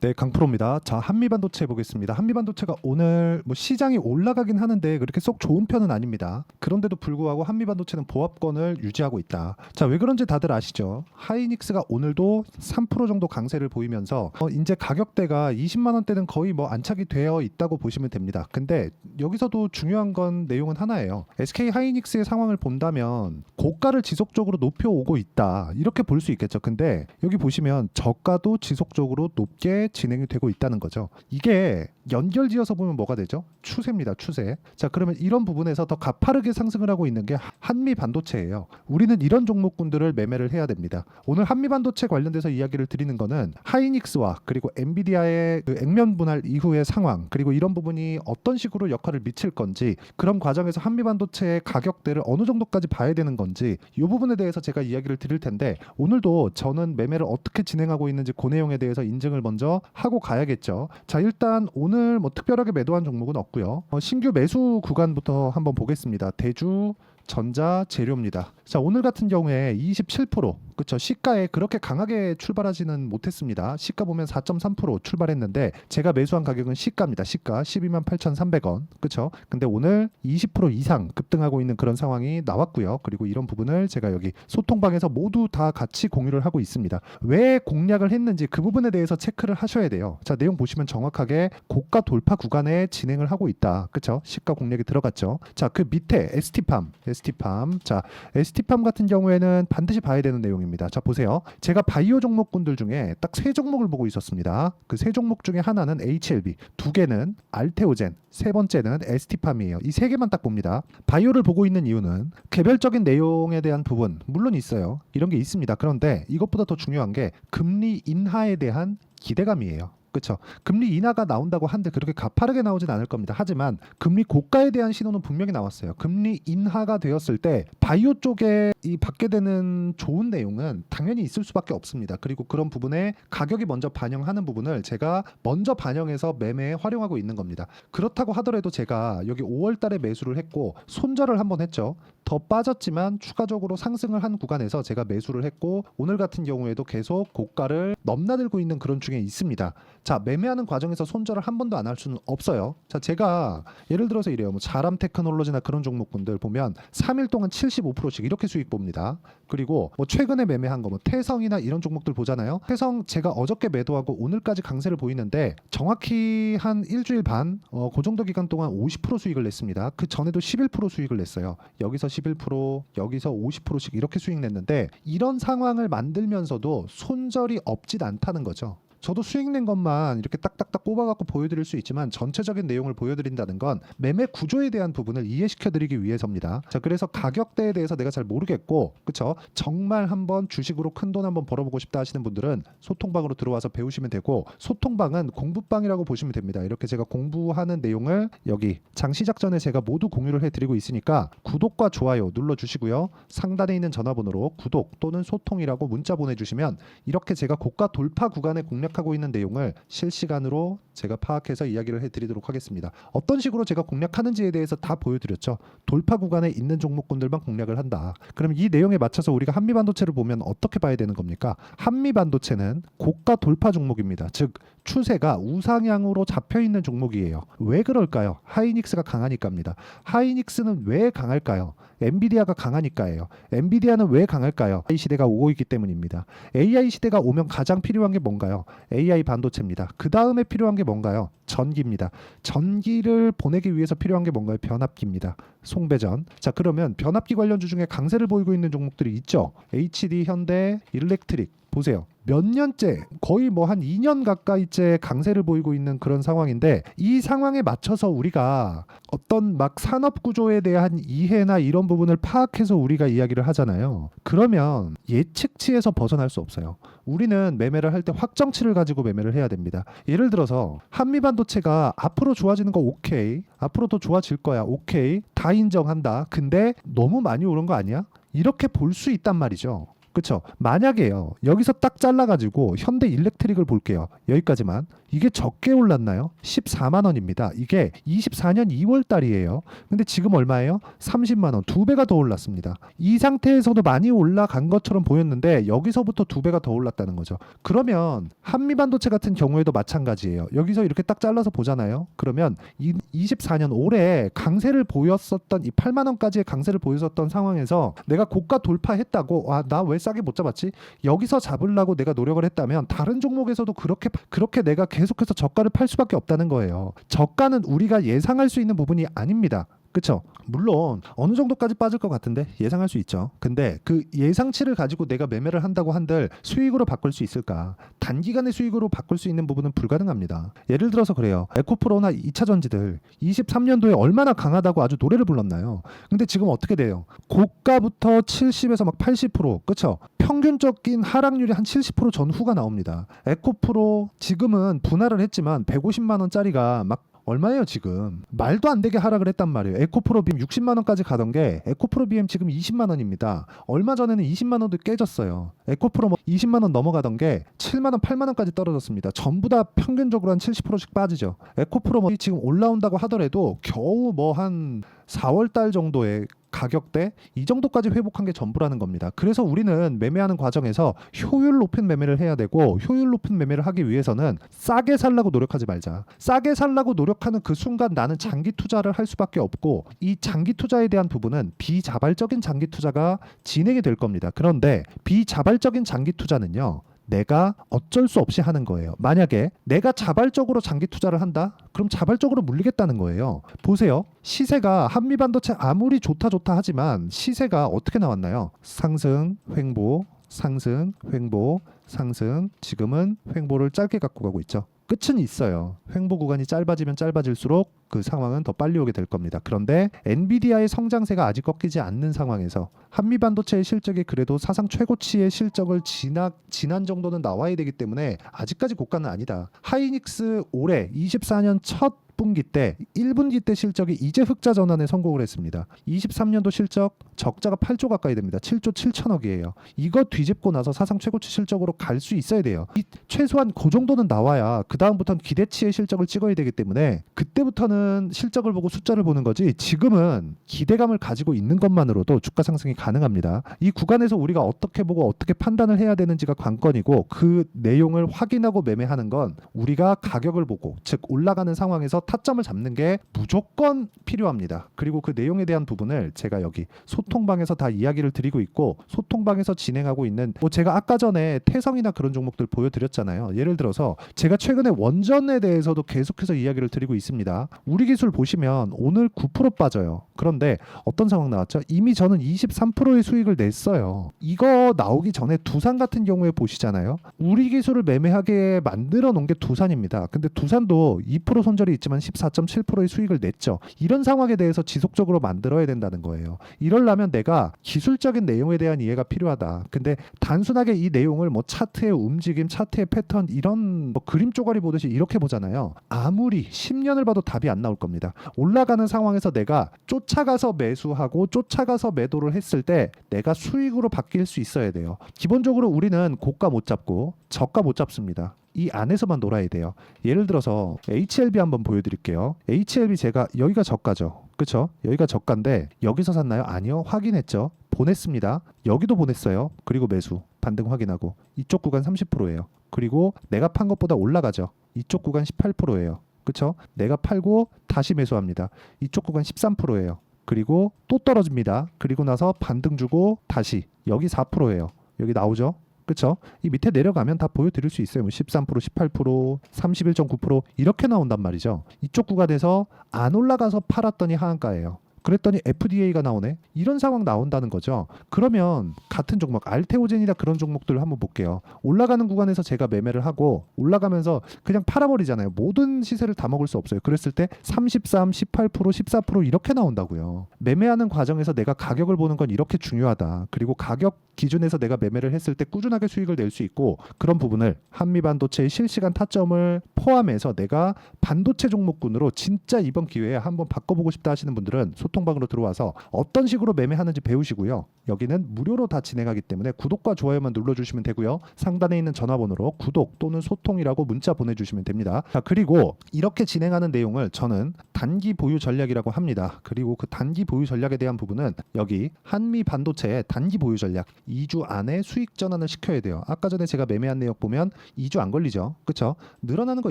네, 강프로입니다. 자, 한미반도체 보겠습니다. 한미반도체가 오늘 뭐 시장이 올라가긴 하는데 그렇게 쏙 좋은 편은 아닙니다. 그런데도 불구하고 한미반도체는 보합권을 유지하고 있다. 자, 왜 그런지 다들 아시죠? 하이닉스가 오늘도 3% 정도 강세를 보이면서 어, 이제 가격대가 20만 원대는 거의 뭐 안착이 되어 있다고 보시면 됩니다. 근데 여기서도 중요한 건 내용은 하나예요. SK 하이닉스의 상황을 본다면 고가를 지속적으로 높여 오고 있다. 이렇게 볼 수 있겠죠. 근데 여기 보시면 저가도 지속적으로 높게 진행이 되고 있다는 거죠. 이게 연결지어서 보면 뭐가 되죠? 추세입니다. 추세. 자, 그러면 이런 부분에서 더 가파르게 상승을 하고 있는 게 한미 반도체예요. 우리는 이런 종목군들을 매매를 해야 됩니다. 오늘 한미 반도체 관련돼서 이야기를 드리는 거는 하이닉스와 그리고 엔비디아의 그 액면 분할 이후의 상황 그리고 이런 부분이 어떤 식으로 역할을 미칠 건지 그런 과정에서 한미 반도체의 가격대를 어느 정도까지 봐야 되는 건지 이 부분에 대해서 제가 이야기를 드릴 텐데 오늘도 저는 매매를 어떻게 진행하고 있는지 그 내용에 대해서 인증을 먼저 하고 가야겠죠. 자 일단 오늘 뭐 특별하게 매도한 종목은 없고요. 어, 신규 매수 구간부터 한번 보겠습니다. 대주 전자 재료입니다. 자 오늘 같은 경우에 27% 그쵸 시가에 그렇게 강하게 출발하지는 못했습니다. 시가 보면 4.3% 출발했는데 제가 매수한 가격은 시가입니다. 시가 12만 8,300원 그쵸? 근데 오늘 20% 이상 급등하고 있는 그런 상황이 나왔고요. 그리고 이런 부분을 제가 여기 소통방에서 모두 다 같이 공유를 하고 있습니다. 왜 공략을 했는지 그 부분에 대해서 체크를 하셔야 돼요. 자 내용 보시면 정확하게 고가 돌파 구간에 진행을 하고 있다. 그쵸? 시가 공략이 들어갔죠. 자 그 밑에 ST팜 ST팜 자 ST팜 같은 경우에는 반드시 봐야 되는 내용입니다. 자 보세요. 제가 바이오 종목군들 중에 딱 세 종목을 보고 있었습니다. 그 세 종목 중에 하나는 HLB, 두 개는 알테오젠, 세 번째는 ST팜이에요. 이 세 개만 딱 봅니다. 바이오를 보고 있는 이유는 개별적인 내용에 대한 부분 물론 있어요. 이런 게 있습니다. 그런데 이것보다 더 중요한 게 금리 인하에 대한 기대감이에요. 그렇죠. 금리 인하가 나온다고 한데 그렇게 가파르게 나오진 않을 겁니다. 하지만 금리 고가에 대한 신호는 분명히 나왔어요. 금리 인하가 되었을 때 바이오 쪽에 이 받게 되는 좋은 내용은 당연히 있을 수밖에 없습니다. 그리고 그런 부분에 가격이 먼저 반영하는 부분을 제가 먼저 반영해서 매매에 활용하고 있는 겁니다. 그렇다고 하더라도 제가 여기 5월 달에 매수를 했고 손절을 한번 했죠. 더 빠졌지만 추가적으로 상승을 한 구간에서 제가 매수를 했고 오늘 같은 경우에도 계속 고가를 넘나들고 있는 그런 중에 있습니다. 자 매매하는 과정에서 손절을 한 번도 안 할 수는 없어요. 자 제가 예를 들어서 이래요. 뭐 자람 테크놀로지나 그런 종목군들 보면 3일 동안 75%씩 이렇게 수익 봅니다. 그리고 뭐 최근에 매매한 거 뭐 태성이나 이런 종목들 보잖아요. 태성 제가 어저께 매도하고 오늘까지 강세를 보이는데 정확히 한 일주일 반, 어, 그 정도 기간 동안 50% 수익을 냈습니다. 그 전에도 11% 수익을 냈어요. 여기서 11%, 여기서 50%씩 이렇게 수익 냈는데 이런 상황을 만들면서도 손절이 없진 않다는 거죠. 저도 수익 낸 것만 이렇게 딱딱딱 꼽아갖고 보여드릴 수 있지만 전체적인 내용을 보여드린다는 건 매매 구조에 대한 부분을 이해시켜드리기 위해서입니다. 자, 그래서 가격대에 대해서 내가 잘 모르겠고, 그쵸? 정말 한번 주식으로 큰 돈 한번 벌어보고 싶다 하시는 분들은 소통방으로 들어와서 배우시면 되고, 소통방은 공부방이라고 보시면 됩니다. 이렇게 제가 공부하는 내용을 여기 장 시작 전에 제가 모두 공유를 해드리고 있으니까 구독과 좋아요 눌러주시고요. 상단에 있는 전화번호로 구독 또는 소통이라고 문자 보내주시면 이렇게 제가 고가 돌파 구간에 공략 하고 있는 내용을 실시간으로 제가 파악해서 이야기를 해드리도록 하겠습니다. 어떤 식으로 제가 공략하는지에 대해서 다 보여드렸죠. 돌파 구간에 있는 종목군들만 공략을 한다. 그럼 이 내용에 맞춰서 우리가 한미 반도체를 보면 어떻게 봐야 되는 겁니까? 한미 반도체는 고가 돌파 종목입니다. 즉 추세가 우상향으로 잡혀 있는 종목이에요. 왜 그럴까요? 하이닉스가 강하니까입니다. 하이닉스는 왜 강할까요? 엔비디아가 강하니까예요. 엔비디아는 왜 강할까요? AI 시대가 오고 있기 때문입니다. AI 시대가 오면 가장 필요한 게 뭔가요? AI 반도체입니다. 그 다음에 필요한 게 뭔가요? 전기입니다. 전기를 보내기 위해서 필요한 게 뭔가요? 변압기입니다. 송배전. 자, 그러면 변압기 관련주 중에 강세를 보이고 있는 종목들이 있죠. HD, 현대, 일렉트릭. 보세요. 몇 년째 거의 뭐 한 2년 가까이째 강세를 보이고 있는 그런 상황인데 이 상황에 맞춰서 우리가 어떤 막 산업 구조에 대한 이해나 이런 부분을 파악해서 우리가 이야기를 하잖아요. 그러면 예측치에서 벗어날 수 없어요. 우리는 매매를 할 때 확정치를 가지고 매매를 해야 됩니다. 예를 들어서 한미 반도체가 앞으로 좋아지는 거 오케이. 앞으로 더 좋아질 거야. 오케이. 다 인정한다. 근데 너무 많이 오른 거 아니야? 이렇게 볼 수 있단 말이죠. 그렇죠. 만약에요. 여기서 딱 잘라 가지고 현대 일렉트릭을 볼게요. 여기까지만. 이게 적게 올랐나요? 14만 원입니다. 이게 24년 2월 달이에요. 근데 지금 얼마예요? 30만 원. 두 배가 더 올랐습니다. 이 상태에서도 많이 올라간 것처럼 보였는데 여기서부터 두 배가 더 올랐다는 거죠. 그러면 한미 반도체 같은 경우에도 마찬가지예요. 여기서 이렇게 딱 잘라서 보잖아요. 그러면 이 24년 올해 강세를 보였었던 이 8만 원까지의 강세를 보였었던 상황에서 내가 고가 돌파했다고 와나왜 싸게 못 잡았지? 여기서 잡으려고 내가 노력을 했다면 다른 종목에서도 그렇게 그렇게 내가 계속해서 저가를 팔 수밖에 없다는 거예요. 저가는 우리가 예상할 수 있는 부분이 아닙니다. 그쵸? 물론 어느 정도까지 빠질 것 같은데 예상할 수 있죠. 근데 그 예상치를 가지고 내가 매매를 한다고 한들 수익으로 바꿀 수 있을까? 단기간의 수익으로 바꿀 수 있는 부분은 불가능합니다. 예를 들어서 그래요. 에코프로나 2차 전지들 23년도에 얼마나 강하다고 아주 노래를 불렀나요? 근데 지금 어떻게 돼요? 고가부터 70에서 막 80% 그쵸? 평균적인 하락률이 한 70% 전후가 나옵니다. 에코프로 지금은 분할을 했지만 150만 원짜리가 막 얼마예요 지금? 말도 안 되게 하락을 했단 말이에요. 에코프로 BM 60만 원까지 가던 게 에코프로 BM 지금 20만 원입니다. 얼마 전에는 20만 원도 깨졌어요. 에코프로 뭐 20만 원 넘어가던 게 7만 원 8만 원까지 떨어졌습니다. 전부 다 평균적으로 한 70%씩 빠지죠. 에코프로 뭐 지금 올라온다고 하더라도 겨우 뭐 한 4월 달 정도의 가격대 이 정도까지 회복한 게 전부라는 겁니다. 그래서 우리는 매매하는 과정에서 효율 높은 매매를 해야 되고 효율 높은 매매를 하기 위해서는 싸게 살라고 노력하지 말자. 싸게 살라고 노력하는 그 순간 나는 장기 투자를 할 수밖에 없고 이 장기 투자에 대한 부분은 비자발적인 장기 투자가 진행이 될 겁니다. 그런데 비자발적인 장기 투자는요. 내가 어쩔 수 없이 하는 거예요. 만약에 내가 자발적으로 장기 투자를 한다? 그럼 자발적으로 물리겠다는 거예요. 보세요. 시세가 한미 반도체 아무리 좋다 좋다 하지만 시세가 어떻게 나왔나요? 상승, 횡보, 상승, 횡보, 상승. 지금은 횡보를 짧게 갖고 가고 있죠. 끝은 있어요. 횡보 구간이 짧아지면 짧아질수록 그 상황은 더 빨리 오게 될 겁니다. 그런데 엔비디아의 성장세가 아직 꺾이지 않는 상황에서 한미 반도체의 실적이 그래도 사상 최고치의 실적을 지나, 지난 정도는 나와야 되기 때문에 아직까지 고가는 아니다. 하이닉스 올해 24년 첫 분기 때 1분기 때 실적이 이제 흑자 전환에 성공을 했습니다. 23년도 실적 적자가 8조 가까이 됩니다. 7조 7천억이에요. 이거 뒤집고 나서 사상 최고치 실적으로 갈 수 있어야 돼요. 이 최소한 그 정도는 나와야 그 다음부터는 기대치의 실적을 찍어야 되기 때문에 그때부터는 실적을 보고 숫자를 보는 거지. 지금은 기대감을 가지고 있는 것만으로도 주가 상승이 가능합니다. 이 구간에서 우리가 어떻게 보고 어떻게 판단을 해야 되는지가 관건이고 그 내용을 확인하고 매매하는 건 우리가 가격을 보고 즉 올라가는 상황에서 타점을 잡는 게 무조건 필요합니다. 그리고 그 내용에 대한 부분을 제가 여기 소통방에서 다 이야기를 드리고 있고 소통방에서 진행하고 있는 뭐 제가 아까 전에 태성이나 그런 종목들 보여드렸잖아요. 예를 들어서 제가 최근에 원전에 대해서도 계속해서 이야기를 드리고 있습니다. 우리 기술 보시면 오늘 9% 빠져요. 그런데 어떤 상황 나왔죠? 이미 저는 23%의 수익을 냈어요. 이거 나오기 전에 두산 같은 경우에 보시잖아요. 우리 기술을 매매하게 만들어 놓은 게 두산입니다. 근데 두산도 2% 손절이 있지만 14.7%의 수익을 냈죠. 이런 상황에 대해서 지속적으로 만들어야 된다는 거예요. 이럴라면 내가 기술적인 내용에 대한 이해가 필요하다. 근데 단순하게 이 내용을 뭐 차트의 움직임, 차트의 패턴 이런 뭐 그림 쪼가리 보듯이 이렇게 보잖아요. 아무리 10년을 봐도 답이 안 나올 겁니다. 올라가는 상황에서 내가 쫓아가서 매수하고 쫓아가서 매도를 했을 때 내가 수익으로 바뀔 수 있어야 돼요. 기본적으로 우리는 고가 못 잡고 저가 못 잡습니다. 이 안에서만 놀아야 돼요. 예를 들어서 HLB 한번 보여드릴게요. HLB 제가 여기가 저가죠. 그쵸? 여기가 저가인데 여기서 샀나요? 아니요. 확인했죠. 보냈습니다. 여기도 보냈어요. 그리고 매수 반등 확인하고 이쪽 구간 30%예요. 그리고 내가 판 것보다 올라가죠. 이쪽 구간 18%예요. 그쵸? 내가 팔고 다시 매수합니다. 이쪽 구간 13%예요. 그리고 또 떨어집니다. 그리고 나서 반등 주고 다시 여기 4%예요. 여기 나오죠? 그쵸? 이 밑에 내려가면 다 보여드릴 수 있어요. 뭐 13%, 18%, 31.9% 이렇게 나온단 말이죠. 이쪽 구간에서 안 올라가서 팔았더니 하한가예요. 그랬더니 FDA가 나오네. 이런 상황 나온다는 거죠. 그러면 같은 종목 알테오젠이나 그런 종목들을 한번 볼게요. 올라가는 구간에서 제가 매매를 하고 올라가면서 그냥 팔아버리잖아요. 모든 시세를 다 먹을 수 없어요. 그랬을 때 33, 18%, 14% 이렇게 나온다고요. 매매하는 과정에서 내가 가격을 보는 건 이렇게 중요하다. 그리고 가격 기준에서 내가 매매를 했을 때 꾸준하게 수익을 낼 수 있고 그런 부분을 한미 반도체의 실시간 타점을 포함해서 내가 반도체 종목군으로 진짜 이번 기회에 한번 바꿔보고 싶다 하시는 분들은 소통 소통방으로 들어와서 어떤 식으로 매매하는지 배우시고요. 여기는 무료로 다 진행하기 때문에 구독과 좋아요만 눌러주시면 되고요. 상단에 있는 전화번호로 구독 또는 소통이라고 문자 보내주시면 됩니다. 자 그리고 이렇게 진행하는 내용을 저는 단기 보유 전략이라고 합니다. 그리고 그 단기 보유 전략에 대한 부분은 여기 한미 반도체의 단기 보유 전략 2주 안에 수익 전환을 시켜야 돼요. 아까 전에 제가 매매한 내역 보면 2주 안 걸리죠. 그렇죠? 늘어나는 거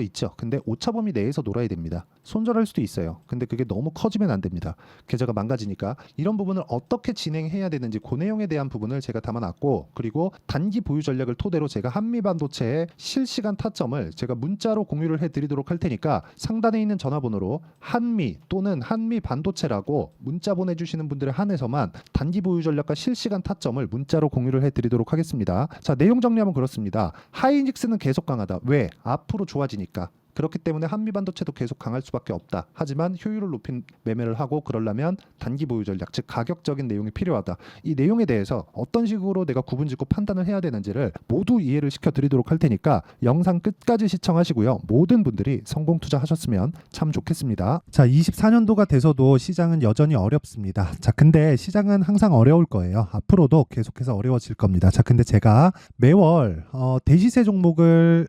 있죠. 근데 오차 범위 내에서 놀아야 됩니다. 손절할 수도 있어요. 근데 그게 너무 커지면 안 됩니다. 계 좌가 망가지니까 이런 부분을 어떻게 진행해야 되는지 그 내용에 대한 부분을 제가 담아놨고 그리고 단기 보유 전략을 토대로 제가 한미 반도체의 실시간 타점을 제가 문자로 공유를 해드리도록 할 테니까 상단에 있는 전화번호로 한미 또는 한미 반도체라고 문자 보내주시는 분들에 한해서만 단기 보유 전략과 실시간 타점을 문자로 공유를 해드리도록 하겠습니다. 자 내용 정리하면 그렇습니다. 하이닉스는 계속 강하다. 왜? 앞으로 좋아지니까. 그렇기 때문에 한미 반도체도 계속 강할 수밖에 없다. 하지만 효율을 높인 매매를 하고 그러려면 단기 보유 전략, 즉 가격적인 내용이 필요하다. 이 내용에 대해서 어떤 식으로 내가 구분짓고 판단을 해야 되는지를 모두 이해를 시켜 드리도록 할 테니까 영상 끝까지 시청하시고요. 모든 분들이 성공 투자하셨으면 참 좋겠습니다. 자, 24년도가 돼서도 시장은 여전히 어렵습니다. 자, 근데 시장은 항상 어려울 거예요. 앞으로도 계속해서 어려워질 겁니다. 자, 근데 제가 매월 어, 대시세 종목을